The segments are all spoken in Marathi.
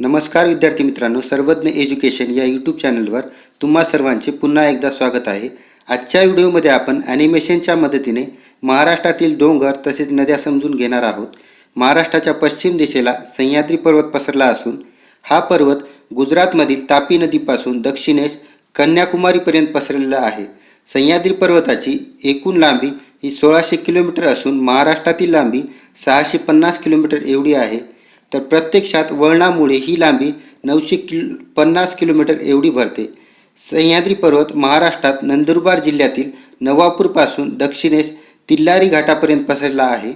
नमस्कार विद्यार्थी मित्रांनो सर्वज्ञ एज्युकेशन या यूट्यूब चॅनलवर तुम्हा सर्वांचे पुन्हा एकदा स्वागत आहे. आजच्या व्हिडिओमध्ये आपण ॲनिमेशनच्या मदतीने महाराष्ट्रातील डोंगर तसेच नद्या समजून घेणार आहोत. महाराष्ट्राच्या पश्चिम दिशेला सह्याद्री पर्वत पसरला असून हा पर्वत गुजरातमधील तापी नदीपासून दक्षिणेस कन्याकुमारीपर्यंत पसरलेला आहे. सह्याद्री पर्वताची एकूण लांबी ही सोळाशे किलोमीटर असून महाराष्ट्रातील लांबी सहाशे पन्नास किलोमीटर एवढी आहे. तर प्रत्यक्षात वळणामुळे ही लांबी नऊशे किल पन्नास किलोमीटर एवढी भरते. सह्याद्री पर्वत महाराष्ट्रात नंदुरबार जिल्ह्यातील नवापूरपासून दक्षिणेस तिल्लारी घाटापर्यंत पसरला आहे.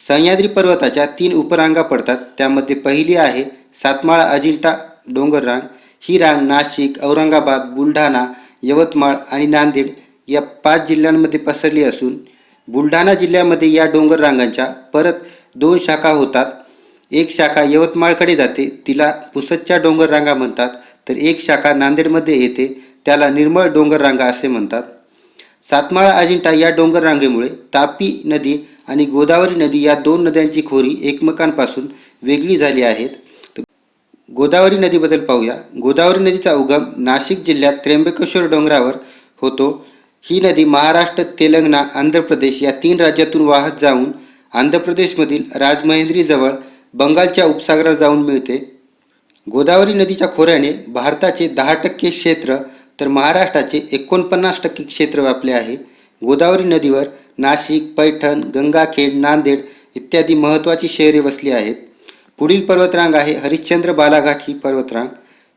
सह्याद्री पर्वताच्या तीन उपरांगा पडतात. त्यामध्ये पहिली आहे सातमाळा अजिंठा डोंगर रांग ही रांग नाशिक औरंगाबाद बुलढाणा यवतमाळ आणि नांदेड या पाच जिल्ह्यांमध्ये पसरली असून बुलढाणा जिल्ह्यामध्ये या डोंगर रांगांच्या परत दोन शाखा होतात. एक शाखा यवतमाळकडे जाते तिला पुसदच्या डोंगर रांगा म्हणतात तर एक शाखा नांदेडमध्ये येते त्याला निर्मळ डोंगर रांगा असे म्हणतात. सातमाळा अजिंठा या डोंगर रांगेमुळे तापी नदी आणि गोदावरी नदी या दोन नद्यांची खोरी एकमेकांपासून वेगळी झाली आहेत. गोदावरी नदीबद्दल पाहूया. गोदावरी नदीचा उगम नाशिक जिल्ह्यात त्र्यंबकेश्वर डोंगरावर होतो. ही नदी महाराष्ट्र तेलंगणा आंध्र प्रदेश या तीन राज्यातून वाहत जाऊन आंध्र प्रदेशमधील राजमहेंद्रीजवळ बंगालच्या उपसागरात जाऊन मिळते. गोदावरी नदीच्या खोऱ्याने भारताचे दहा टक्के क्षेत्र तर महाराष्ट्राचे एकोणपन्नास टक्के क्षेत्र व्यापले आहे. गोदावरी नदीवर नाशिक पैठण गंगाखेड नांदेड इत्यादी महत्त्वाची शहरे वसली आहेत. पुढील पर्वतरांग आहे हरिश्चंद्र बालाघाट ही पर्वतरांग.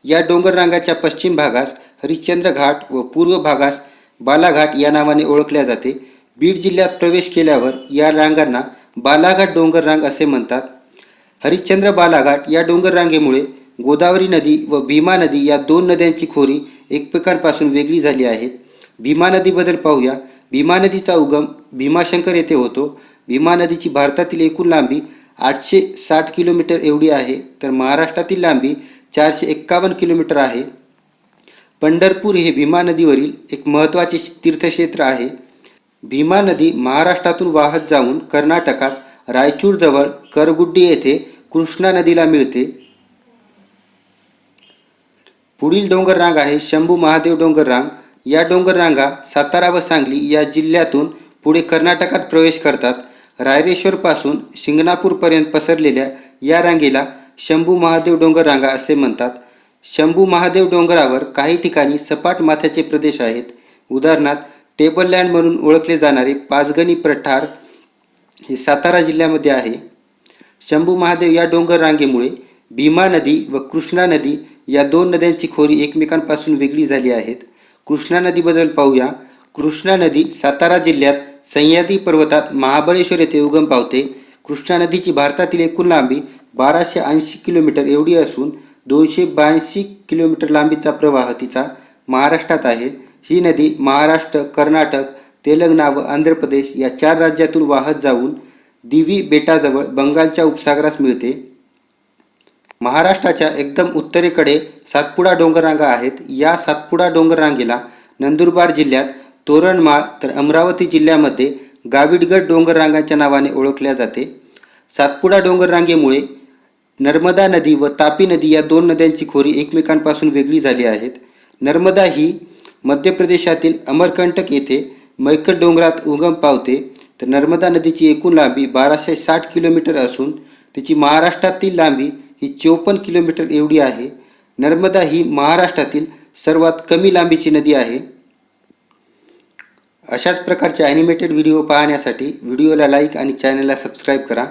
या डोंगर रांगाच्या पश्चिम भागास हरिश्चंद्र घाट व पूर्व भागास बालाघाट या नावाने ओळखल्या जाते. बीड जिल्ह्यात प्रवेश केल्यावर या रांगांना बालाघाट डोंगर रांग असे म्हणतात. हरिश्चंद्र बालाघाट या डोंगर रांगेमुळे गोदावरी नदी व भीमा नदी या दोन नद्यांची खोरी एकमेकांपासून वेगळी झाली आहेत. भीमा नदीबद्दल पाहूया. भीमा नदीचा उगम भीमाशंकर येथे होतो. भीमा नदीची भारतातील एकूण लांबी आठशे साठ किलोमीटर एवढी आहे. तर महाराष्ट्रातील लांबी चारशे एक्कावन्न किलोमीटर आहे. पंढरपूर हे भीमा नदीवरील एक महत्त्वाचे तीर्थक्षेत्र आहे. भीमा नदी महाराष्ट्रातून वाहत जाऊन कर्नाटकात रायचूरजवळ करगुड्डी येथे कृष्णा नदीला मिळते. पुढील डोंगर रांग आहे शंभू महादेव डोंगर रांग या डोंगर रांगा सातारा व सांगली या जिल्ह्यातून पुढे कर्नाटकात प्रवेश करतात. रायरेश्वरपासून शिंगणापूरपर्यंत पसरलेल्या या रांगेला शंभू महादेव डोंगर रांगा असे म्हणतात. शंभू महादेव डोंगरावर काही ठिकाणी सपाट माथ्याचे प्रदेश आहेत. उदाहरणार्थ टेबल लँड म्हणून ओळखले जाणारे पाचगणी प्रठार हे सातारा जिल्ह्यामध्ये आहे. शंभू महादेव या डोंगर रांगेमुळे भीमा नदी व कृष्णा नदी या दोन नद्यांची खोरी एकमेकांपासून वेगळी झाली आहेत. कृष्णा नदीबद्दल पाहूया. कृष्णा नदी सातारा जिल्ह्यात सह्याद्री पर्वतात महाबळेश्वर येथे उगम पावते. कृष्णा नदीची भारतातील एकूण लांबी बाराशे ऐंशी किलोमीटर एवढी असून दोनशे ब्याऐंशी किलोमीटर लांबीचा प्रवाह तिचा महाराष्ट्रात आहे. ही नदी महाराष्ट्र कर्नाटक तेलंगणा व आंध्र प्रदेश या चार राज्यातून वाहत जाऊन दिवी बेटाजवळ बंगालच्या उपसागरास मिळते. महाराष्ट्राच्या एकदम उत्तरेकडे सातपुडा डोंगररांगा आहेत. या सातपुडा डोंगररांगेला नंदुरबार जिल्ह्यात तोरणमाळ तर अमरावती जिल्ह्यामध्ये गाविडगड डोंगररांगाच्या नावाने ओळखल्या जाते. सातपुडा डोंगररांगेमुळे नर्मदा नदी व तापी नदी या दोन नद्यांची खोरी एकमेकांपासून वेगळी झाली आहेत. नर्मदा ही मध्य प्रदेशातील अमरकंटक येथे मैकल डोंगरात उगम पावते. तर नर्मदा नदीची एकूण लांबी बाराशे साठ किलोमीटर असून तिची महाराष्ट्रातील लांबी ही चोपन्न किलोमीटर एवढी आहे. नर्मदा ही महाराष्ट्रातील सर्वात कमी लांबीची नदी आहे. अशाच प्रकारचे ॲनिमेटेड व्हिडिओ पाहण्यासाठी व्हिडिओला लाईक आणि चॅनलला सबस्क्राईब करा.